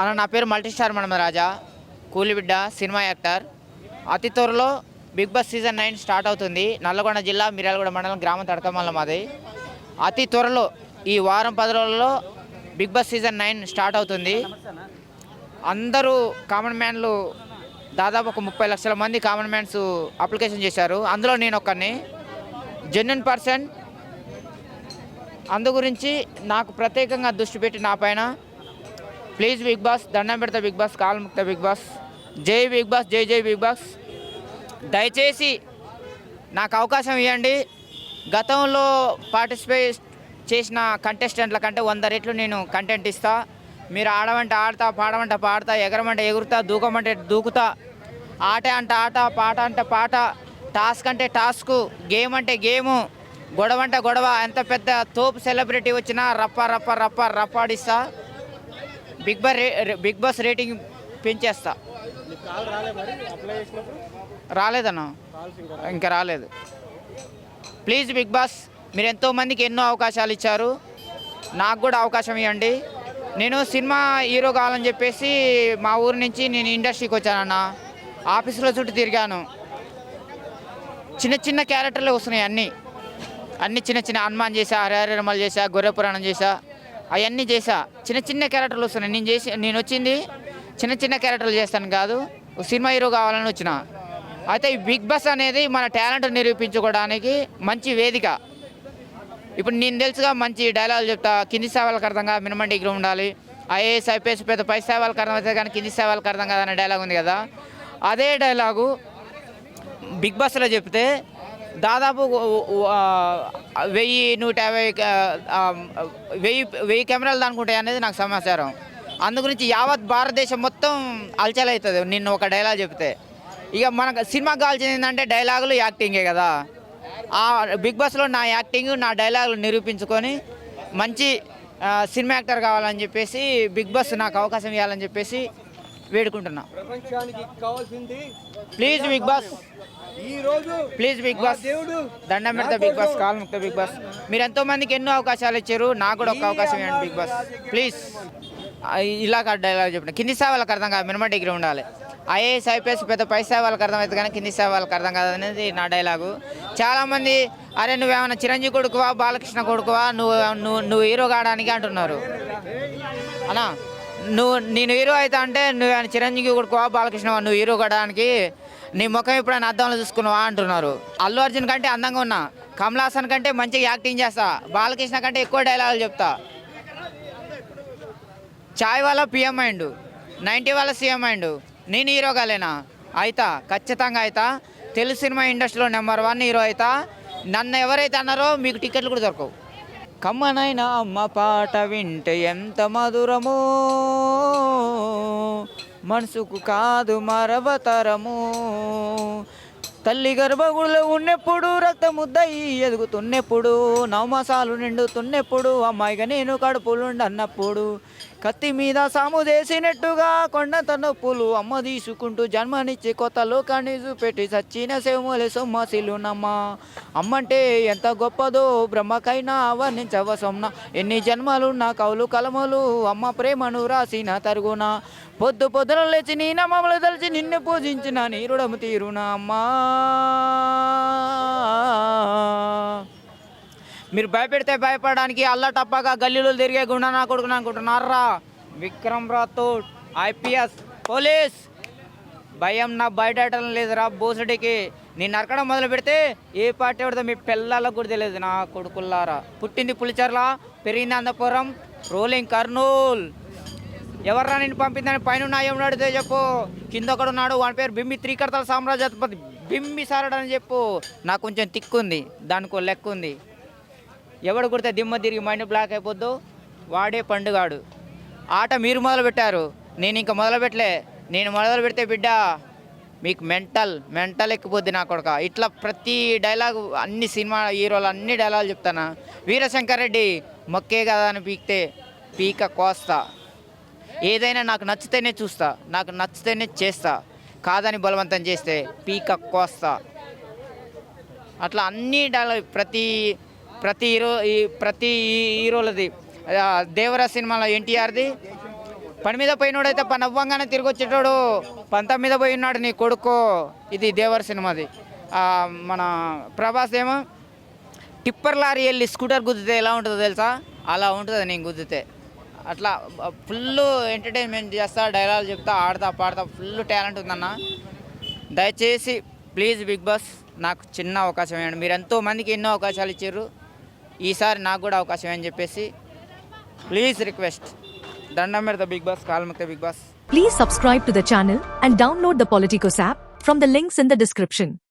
అన్న నా పేరు మల్టీస్టార్ మనమ రాజా. కూలిబిడ్డ సినిమా యాక్టర్. అతి త్వరలో Bigg Boss season nine start అవుతుంది. నల్లగొండ జిల్లా మిర్యాలగూడ మండలం గ్రామం తడకమల్ల మాది. అతి త్వరలో ఈ వారం పది రోజుల్లో Bigg Boss season nine start అవుతుంది. అందరూ కామన్ మ్యాన్లు దాదాపు ఒక ముప్పై లక్షల మంది కామన్ మ్యాన్స్ అప్లికేషన్ చేశారు. అందులో నేను ఒక్కరిని జెన్యున్ పర్సన్. అందు గురించి నాకు ప్రత్యేకంగా దృష్టి పెట్టి నా పైన ప్లీజ్ బిగ్ బాస్ దండం పెడతా బిగ్ బాస్ కాలు ముక్త బిగ్ బాస్. జై బిగ్ బాస్ జై జై బిగ్ బాస్. దయచేసి నాకు అవకాశం ఇవ్వండి. గతంలో పార్టిసిపేట్ చేసిన కంటెస్టెంట్ల కంటే వంద రెట్లు నేను కంటెంట్ ఇస్తా. మీరు ఆడమంటే ఆడతా పాడమంటే పాడతా ఎగరమంటే ఎగురుతా దూకమంటే దూకుతా. ఆట అంటే ఆట పాట అంటే పాట టాస్క్ అంటే టాస్క్ గేమ్ అంటే గేము గొడవ అంటే గొడవ ఎంత పెద్ద తోపు సెలబ్రిటీ వచ్చినా రప్ప రప్ప రప్ప రప్పాడిస్తా బిగ్ బాస్ రే బిగ్ బాస్ రేటింగ్ పెంచేస్తా. రాలేదన్నా? ఇంకా రాలేదు. ప్లీజ్ బిగ్ బాస్ మీరు ఎంతో మందికి ఎన్నో అవకాశాలు ఇచ్చారు. నాకు కూడా అవకాశం ఇవ్వండి. నేను సినిమా హీరో కావాలని చెప్పేసి మా ఊరు నుంచి నేను ఇండస్ట్రీకి వచ్చానన్న. ఆఫీసులో చుట్టూ తిరిగాను. చిన్న చిన్న క్యారెక్టర్లు వస్తున్నాయి అన్నీ. అన్ని చిన్న చిన్న హనుమాన్ చేసా హరిహరమల్ చేశా గొర్రె పురాణం చేశాను అవన్నీ చేసా చిన్న చిన్న క్యారెక్టర్లు వస్తున్నాయి. నేను చేసి నేను వచ్చింది చిన్న చిన్న క్యారెక్టర్లు చేస్తాను కాదు. సినిమా హీరో కావాలని వచ్చిన. అయితే ఈ బిగ్ బాస్ అనేది మన టాలెంట్ నిరూపించుకోవడానికి మంచి వేదిక. ఇప్పుడు నేను తెలుసుగా మంచి డైలాగులు చెప్తా. కింది సేవలకు అర్థంగా మినిమం డిగ్రీ ఉండాలి. ఐఏఎస్ ఐపీఎస్ పెద్ద పై సేవలకు అర్థమవుతుంది కానీ కింది సేవలకు అర్థం కాదనే డైలాగ్ ఉంది కదా. అదే డైలాగు బిగ్ బాస్లో చెప్తే దాదాపు వెయ్యి నూట యాభై వెయ్యి వెయ్యి కెమెరాలు దానుకుంటాయి అనేది నాకు సమాచారం. అందు గురించి యావత్ భారతదేశం మొత్తం అలచలవుతుంది నిన్న ఒక డైలాగ్ చెప్తే. ఇక మనకు సినిమాకి కావాల్సింది ఏంటంటే డైలాగులు యాక్టింగే కదా. ఆ బిగ్ బాస్లో నా యాక్టింగ్ నా డైలాగులు నిరూపించుకొని మంచి సినిమా యాక్టర్ కావాలని చెప్పేసి బిగ్ బాస్ నాకు అవకాశం ఇవ్వాలని చెప్పేసి వేడుకుంటున్నా. ప్రపంచానికి కావాల్సింది ప్లీజ్ బిగ్ బాస్ ఈ రోజు ప్లీజ్ బిగ్ బాస్ దేవుడు దండం పెడతా బిగ్ బాస్ కాల్ ముక్త బిగ్ బాస్ మీరు ఎంతో మందికి ఎన్నో అవకాశాలు ఇచ్చారు. నాకు కూడా ఒక అవకాశం ఇవ్వండి బిగ్ బాస్ ప్లీజ్ ఇలా డైలాగ్ చెప్పిన కింది సేవలకు అర్థం కాదు. మినిమం డిగ్రీ ఉండాలి. ఐఏఎస్ ఐపీఎస్ పెద్ద పై సేవలకు అర్థమైతే కానీ కింది సేవలకు అర్థం కాదు అనేది నా డైలాగు చాలామంది అరే నువ్వేమైనా చిరంజీవి కొడుకువా బాలకృష్ణ కొడుకువా? నువ్వు నువ్వు నువ్వు హీరో కావడానికి అంటున్నారు. అన్నా నువ్వు నేను హీరో అయితే అంటే నువ్వు చిరంజీవి కొడుకువా బాలకృష్ణ నువ్వు హీరో కావడానికి నీ ముఖం ఎప్పుడైనా అద్దంలో చూసుకున్నావా అంటున్నారు. అల్లు అర్జున్ కంటే అందంగా ఉన్నా కమల్ హాసన్ కంటే మంచిగా యాక్టింగ్ చేస్తా బాలకృష్ణ కంటే ఎక్కువ డైలాగులు చెప్తా. చాయ్ వాళ్ళ పిఎం అయిండు నైంటీ వాళ్ళ సీఎం అయిండు నేను హీరో కాలేనా? అయితా ఖచ్చితంగా అయితా. తెలుగు సినిమా ఇండస్ట్రీలో నెంబర్ వన్ హీరో అయితా. నన్ను ఎవరైతే అన్నారో మీకు టికెట్లు కూడా దొరకవు. కమ్మనైనా అమ్మ పాట వింటే ఎంత మధురమో. మనసుకు కాదు మరవతరము. తల్లి గర్భగుడిలో ఉన్నప్పుడు రక్తముద్దయి ఎదుగుతున్నప్పుడు నవమాసాలు నిండుతున్నప్పుడు అమ్మాయిగా నేను కడుపులుండన్నప్పుడు కత్తి మీద సాము చేసినట్టుగా కొండంత నొప్పులు అమ్మ తీసుకుంటూ జన్మనిచ్చి కొత్త లోకాన్ని చూపెట్టి సచ్చిన సేమలే సొమ్మసిలునమ్మ అమ్మంటే ఎంత గొప్పదో బ్రహ్మకైనా వర్ణించవ సొమ్న ఎన్ని జన్మలు నా కౌలు కలములు అమ్మ ప్రేమను రాసిన తరుగున. పొద్దు పొద్దున లేచి నీ నమ్మములు తలిచి నిన్ను పూజించిన నీరుడము తీరునా అమ్మా. మీరు భయపెడితే భయపడడానికి అల్లటప్పగా గల్లీలో తిరిగే గుండా నా కొడుకుని అనుకుంటున్నారా? Vikram Rathod IPS police. భయం నా బయటం లేదురా బోసుడికి నేను నరకడం మొదలు పెడితే ఏ పార్టీ పడితే మీ పిల్లలకు కూడా తెలియదు నా కొడుకుల్లారా. పుట్టింది పులిచర్ల పెరిగింది అందపురం రోలింగ్ కర్నూల్. ఎవర్రా నేను పంపిందని పైన నా ఏమని చెప్పు. కింద ఒకడు ఉన్నాడు వాని పేరు బిమ్మి త్రికర్తల సామ్రాజ్యపతి బిమ్మి సారడు అని చెప్పు. నాకు కొంచెం తిక్కుంది దానికో లెక్క ఉంది. ఎవడు కుడితే దిమ్మ తిరిగి మైండ్ బ్లాక్ అయిపోద్దు వాడే పండుగాడు. ఆట మీరు మొదలు పెట్టారు నేను ఇంకా మొదలు పెట్టలే నేను మొదలు పెడితే బిడ్డ మీకు మెంటల్ మెంటల్ ఎక్కిపోద్ది నా కొడుక. ఇట్లా ప్రతి డైలాగ్ అన్ని సినిమా హీరోలు అన్ని డైలాగులు చెప్తానా? వీరశంకర్ రెడ్డి మొక్కే కదా అని పీకితే పీక కోస్తా. ఏదైనా నాకు నచ్చితేనే చూస్తా నాకు నచ్చితేనే చేస్తా. కాదని బలవంతం చేస్తే పీక కోస్తా. అట్లా అన్ని డైలాగ్ ప్రతి ప్రతి హీరో ఈ ప్రతి హీరోలది. దేవరా సినిమాలో ఎన్టీఆర్ది. పని మీద పోయినోడైతే పని అవ్వంగానే తిరిగి వచ్చేటోడు పంత మీద పోయి ఉన్నాడు నీ కొడుకు. ఇది దేవర సినిమాది. మన ప్రభాస్ ఏమో టిప్పర్ లారీ వెళ్ళి స్కూటర్ గుద్దితే ఎలా ఉంటుందో తెలుసా? అలా ఉంటుంది నేను గుద్దితే. అట్లా ఫుల్ ఎంటర్టైన్మెంట్ చేస్తా డైలాగ్ చెప్తా ఆడతా పాడతా ఫుల్ టాలెంట్ ఉందన్న. దయచేసి ప్లీజ్ బిగ్ బాస్ నాకు చిన్న అవకాశం ఇవ్వండి. మీరు ఎంతో మందికి ఎన్నో అవకాశాలు ఇచ్చారు. ఈసారి నాకు కూడా అవకాశం అని చెప్పేసి ప్లీజ్ రిక్వెస్ట్. దండం పెడతా Bigg Boss కాల్మక్త Bigg Boss. Please subscribe to the channel and download the Politicos app from the links in the description